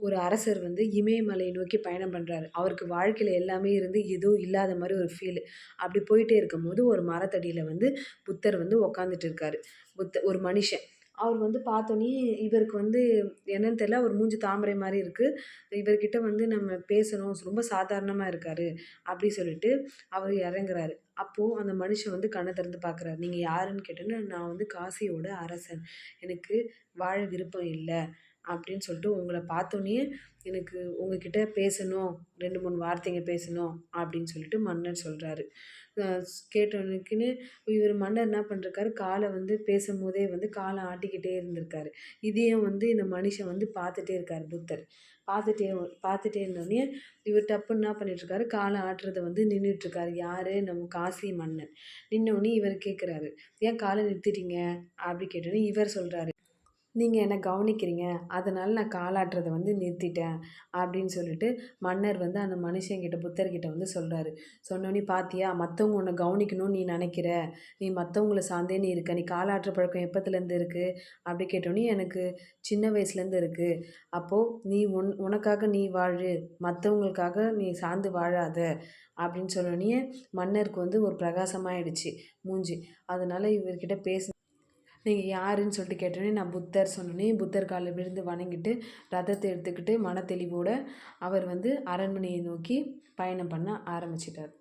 ஒரு அரசர் வந்து இமயமலையை நோக்கி பயணம் பண்ணுறாரு அவருக்கு வாழ்க்கையில் எல்லாமே இருந்து எதுவும் இல்லாத மாதிரி ஒரு ஃபீல் அப்படி போயிட்டே இருக்கும்போது ஒரு மரத்தடியில் வந்து புத்தர் வந்து உக்காந்துட்டு இருக்காரு. புத்த ஒரு மனுஷன். அவர் வந்து பார்த்தோன்னே இவருக்கு வந்து என்னன்னு தெரியல அவர் மூஞ்சி தாமரை மாதிரி இருக்குது இவர்கிட்ட வந்து நம்ம பேசணும் ரொம்ப சாதாரணமாக இருக்கார் அப்படி சொல்லிட்டு அவர் இறங்குறாரு. அப்போது அந்த மனுஷன் வந்து கண்ணை திறந்து பார்க்குறாரு. நீங்கள் யாருன்னு கேட்டோன்னா நான் வந்து காசியோட அரசன். எனக்கு வாழ விருப்பம் இல்லை. அப்படின்னு சொல்லிட்டு உங்களை பார்த்தோன்னே எனக்கு உங்ககிட்ட பேசணும் ரெண்டு மூணு வார்த்தைங்க பேசணும் அப்படின்னு சொல்லிட்டு மன்னர் சொல்கிறாரு கேட்டவனுக்குன்னு இவர் மன்னர் என்ன பண்ணிருக்காரு காலை வந்து பேசும்போதே வந்து காலை ஆட்டிக்கிட்டே இருந்திருக்காரு. இதையும் வந்து இந்த மனுஷன் வந்து பார்த்துட்டே இருக்கார் புத்தர். பார்த்துட்டே பார்த்துட்டே இருந்தோடனே இவர் டப்புன்னு என்ன பண்ணிட்டுருக்காரு? காலை ஆட்டுறதை வந்து நின்றுட்டுருக்காரு யார்? நம்ம காசி மன்னன் நின்னோடனே இவர் கேட்குறாரு ஏன் காலை நிறுத்திட்டீங்க? அப்படி கேட்டோன்னே இவர் சொல்கிறாரு நீங்கள் என்னை கவனிக்கிறீங்க? அதனால் நான் காலாட்டுறதை வந்து நிறுத்திட்டேன் அப்படின்னு சொல்லிட்டு மன்னர் வந்து அந்த மனுஷங்கிட்ட புத்தர்கிட்ட வந்து சொல்கிறாரு சொன்னோன்னே பார்த்தியா மற்றவங்க உன்னை கவனிக்கணும்னு நீ நினைக்கிற. நீ மற்றவங்கள சார்ந்தே நீ இருக்க. நீ காலாட்டுற பழக்கம் எப்போத்துலேருந்து இருக்குது அப்படி கேட்டோன்னே எனக்கு சின்ன வயசுலேருந்து இருக்குது அப்போது நீ உன் உனக்காக நீ வாழு. மற்றவங்களுக்காக நீ சார்ந்து வாழாத. அப்படின்னு சொன்னோடனே மன்னருக்கு வந்து ஒரு பிரகாசமாயிடுச்சு மூஞ்சி. அதனால் இவர்கிட்ட பேச நீங்கள் யாருன்னு சொல்லிட்டு கேட்டோன்னே நான் புத்தர் சொன்னோன்னே புத்தர் காலில் விழுந்து வணங்கிட்டு ரதத்தை எடுத்துக்கிட்டு மனத்தெளிவோட அவர் வந்து அரண்மனையை நோக்கி பயணம் பண்ண ஆரம்பிச்சிட்டார்.